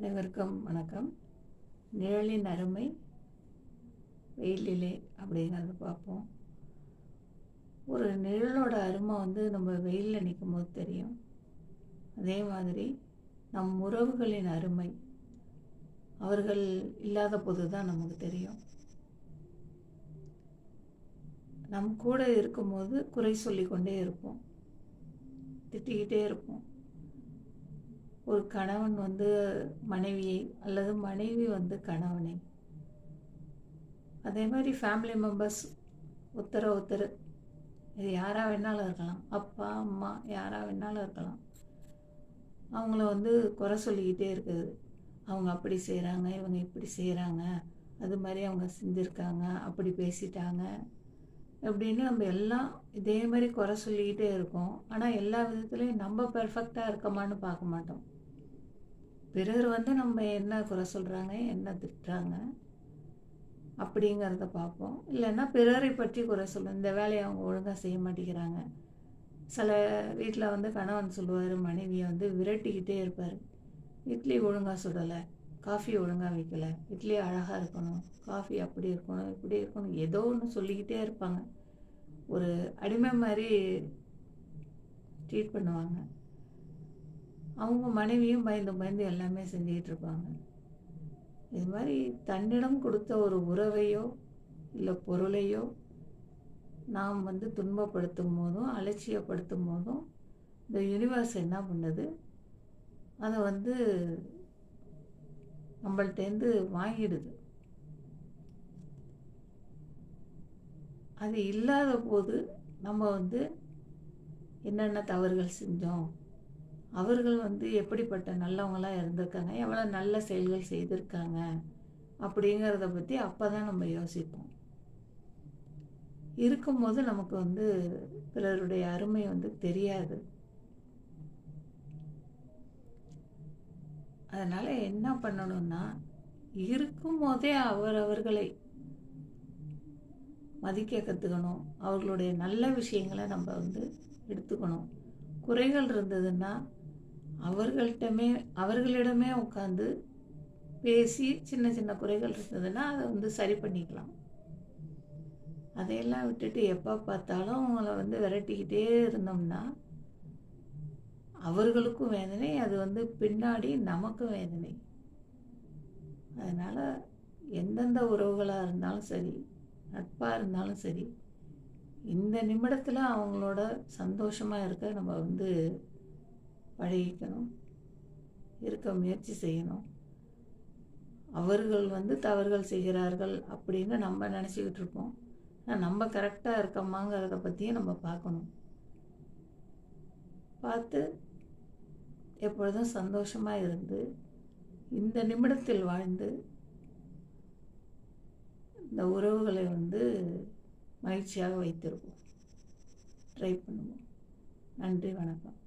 அனைவருக்கும் வணக்கம். நிழலின் அருமை வெயிலிலே அப்படிங்கிறத பார்ப்போம். ஒரு நிழலோட அருமை வந்து நம்ம வெயிலில் நிற்கும் போது தெரியும். அதே மாதிரி நம் உறவுகளின் அருமை அவர்கள் இல்லாத போது தான் நமக்கு தெரியும். நம் கூட இருக்கும்போது குறை சொல்லிக்கொண்டே இருப்போம். திட்டிக்கிட்டே இருப்போம். ஒரு கணவன் வந்து மனைவியை அல்லது மனைவி வந்து கணவனை. அதே மாதிரி ஃபேமிலி மெம்பர்ஸ் ஒருத்தர ஒருத்தர் இது யாராக வேணாலும் இருக்கலாம். அப்பா அம்மா யாராக வேணாலும் இருக்கலாம். அவங்கள வந்து குறை சொல்லிக்கிட்டே இருக்குது. அவங்க அப்படி செய்கிறாங்க இவங்க இப்படி செய்கிறாங்க அது மாதிரி அவங்க செஞ்சுருக்காங்க அப்படி பேசிட்டாங்க. அப்படின்னு நம்ம எல்லாம் இதே மாதிரி குறை சொல்லிக்கிட்டே இருக்கோம். ஆனால் எல்லா விதத்துலேயும் நம்ம பெர்ஃபெக்டாக இருக்கமான்னு பார்க்க மாட்டோம். பிறர் வந்து நம்ம என்ன குறை சொல்கிறாங்க என்ன திட்டுறாங்க அப்படிங்கிறத பார்ப்போம். இல்லைன்னா பிறரை பற்றி குறை சொல்லும் இந்த வேலையை அவங்க ஒழுங்காக செய்ய மாட்டேங்கிறாங்க. சில வீட்டில் வந்து கணவன் சொல்லுவார் மனைவியை வந்து விரட்டிக்கிட்டே இருப்பார். இட்லி ஒழுங்காக சுடலை. காஃபி ஒழுங்காக வைக்கல. இட்லி அழகாக இருக்கணும். காஃபி அப்படி இருக்கணும் இப்படி இருக்கணும் ஏதோ ஒன்று சொல்லிக்கிட்டே இருப்பாங்க. ஒரு அடிமை மாதிரி ட்ரீட் பண்ணுவாங்க. அவங்க மனைவியும் பயந்து பயந்து எல்லாமே செஞ்சுக்கிட்டு இருப்பாங்க. இது மாதிரி தன்னிடம் கொடுத்த ஒரு உறவையோ இல்லை பொருளையோ நாம் வந்து துன்பப்படுத்தும் போதும் அலட்சியப்படுத்தும் போதும் இந்த யூனிவர்ஸ் என்ன பண்ணுது? அதை வந்து நம்மள்டேருந்து வாங்கிடுது. அது இல்லாத போது நம்ம வந்து என்னென்ன தவறுகள் செஞ்சோம் அவர்கள் வந்து எப்படிப்பட்ட நல்லவங்களாக இருந்திருக்காங்க எவ்வளோ நல்ல செயல்கள் செய்திருக்காங்க அப்படிங்கிறத பற்றி அப்போ தான் நம்ம யோசிப்போம். இருக்கும்போது நமக்கு வந்து பிறருடைய அருமை வந்து தெரியாது. அதனால் என்ன பண்ணணும்னா இருக்கும் போதே அவரவர்களை மதிக்க கற்றுக்கணும் அவர்களுடைய நல்ல விஷயங்களை நம்ம வந்து எடுத்துக்கணும். குறைகள் இருந்ததுன்னா அவர்கள்ட்டமே அவர்களிடமே உட்காந்து பேசி சின்ன சின்ன குறைகள் இருந்ததுன்னா அதை வந்து சரி பண்ணிக்கலாம். அதையெல்லாம் விட்டுட்டு எப்போ பார்த்தாலும் அவங்கள வந்து விரட்டிக்கிட்டே இருந்தோம்னா அவர்களுக்கும் வேதனை அது வந்து பின்னாடி நமக்கும் வேதனை. அதனால் எந்தெந்த உறவுகளாக இருந்தாலும் சரி நட்பாக இருந்தாலும் சரி இந்த நிமிடத்தில் அவங்களோட சந்தோஷமாக இருக்க நம்ம வந்து பழகிக்கணும் இருக்க முயற்சி செய்யணும். அவர்கள் வந்து தவறுகள் செய்கிறார்கள் அப்படின்னு நம்ம நினச்சிக்கிட்டு இருப்போம். ஆனால் நம்ம கரெக்டாக இருக்கோமாங்கிறத பற்றியும் நம்ம பார்க்கணும். பார்த்து எப்பொழுதும் சந்தோஷமாக இருந்து இந்த நிமிடத்தில் வாழ்ந்து இந்த உறவுகளை வந்து மகிழ்ச்சியாக வைத்திருப்போம். ட்ரை பண்ணுவோம். நன்றி வணக்கம்.